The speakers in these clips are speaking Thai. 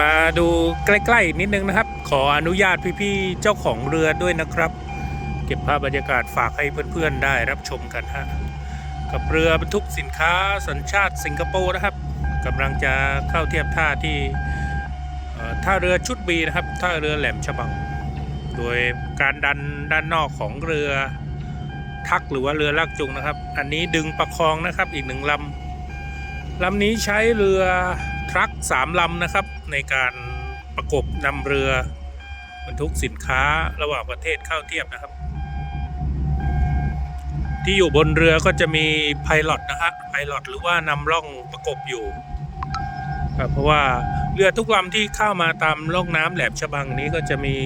มาดูใกล้ๆนิดนึงนะครับ ขออนุญาตพี่ๆเจ้าของเรือด้วยนะครับ เก็บภาพบรรยากาศฝากให้เพื่อนๆได้รับชมกันฮะกับเรือบรรทุกสินค้าสัญชาติสิงคโปร์นะครับกำลังจะเข้าเทียบท่าที่ท่าเรือชุดบีนะครับท่าเรือแหลมฉบัง โดยการดันด้านนอกของเรือทักหรือว่าเรือลากจูงนะครับ อันนี้ดึงประคองนะครับอีกหนึ่งลำลำนี้ใช้เรือ รัคสามลำนะครับ ในการประกบนำเรือบรรทุกสินค้าระหว่างประเทศเข้าเทียบนะครับ ที่อยู่บนเรือก็จะมีไพลอตนะฮะไพลอตหรือว่านำร่องประกบอยู่ครับเพราะว่าเรือทุกลำที่เข้ามาตามร่องน้ำแหลมฉบังนี้ก็จะมี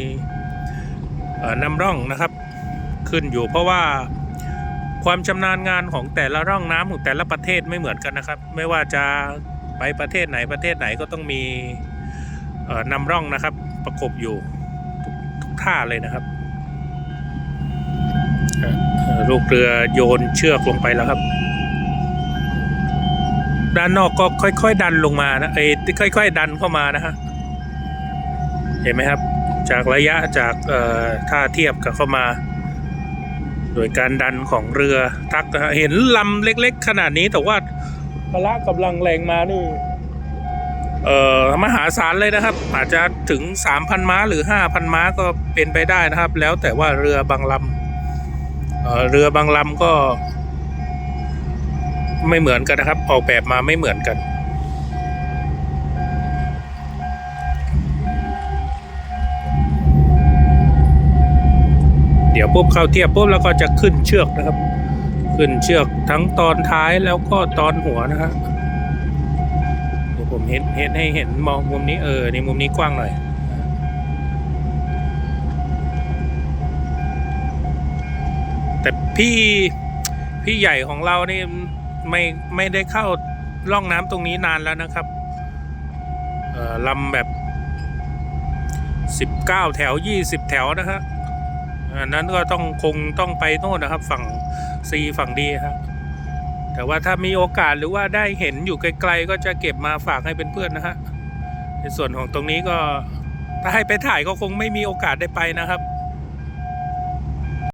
นำร่องนะครับ ขึ้นอยู่เพราะว่าความชำนาญงานของแต่ละร่องน้ำของแต่ละประเทศไม่เหมือนกันนะครับ ไม่ว่าจะ ไปประเทศไหนประเทศไหนก็ต้องมีนำร่องนะครับ ประกบอยู่ทุกทุกท่าเลยนะครับลูกเรือโยนเชือกลงไปแล้วครับ ด้านนอกก็ค่อย ๆ ดันลงมานะเอ้ยค่อย ๆ ดันเข้ามานะฮะเห็นไหมครับ จากระยะจากท่าเทียบกับเข้ามา โดยการดันของเรือทักเห็นลำเล็ก ๆ ขนาดนี้แต่ว่า พละกำลังแรงมานี่เอ่อมหาศาลเลยนะครับ อาจจะถึง 3,000 ม้าหรือ 5,000 ม้าก็เป็นไปได้นะครับ แล้วแต่ว่าเรือบางลำเอ่อเรือบางลำก็ ไม่เหมือนกันนะครับ ออกแบบมาไม่เหมือนกัน เดี๋ยวปุ๊บเข้าเทียบปุ๊บแล้วก็จะขึ้นเชือกนะครับ ขึ้นเชือกทั้งตอนท้ายแล้วก็ตอนหัวนะฮะเดี๋ยวผมเห็นเห็นให้เห็นมองมุมนี้เออในมุมนี้กว้างหน่อยแต่พี่พี่ใหญ่ของเรานี่ไม่ไม่ได้เข้าร่องน้ำตรงนี้นานแล้วนะครับเอ่อลำแบบสิบเก้าแถวยี่สิบแถวนะฮะ อันนั้นก็ต้องคงต้องไปโน่นนะครับ ฝั่งซีฝั่งดีครับแต่ว่าถ้ามีโอกาสหรือว่าได้เห็นอยู่ไกลๆ ก็จะเก็บมาฝากให้เป็นเพื่อนนะฮะในส่วนของตรงนี้ก็ถ้าให้ไปถ่ายก็คงไม่มีโอกาสได้ไปนะครับ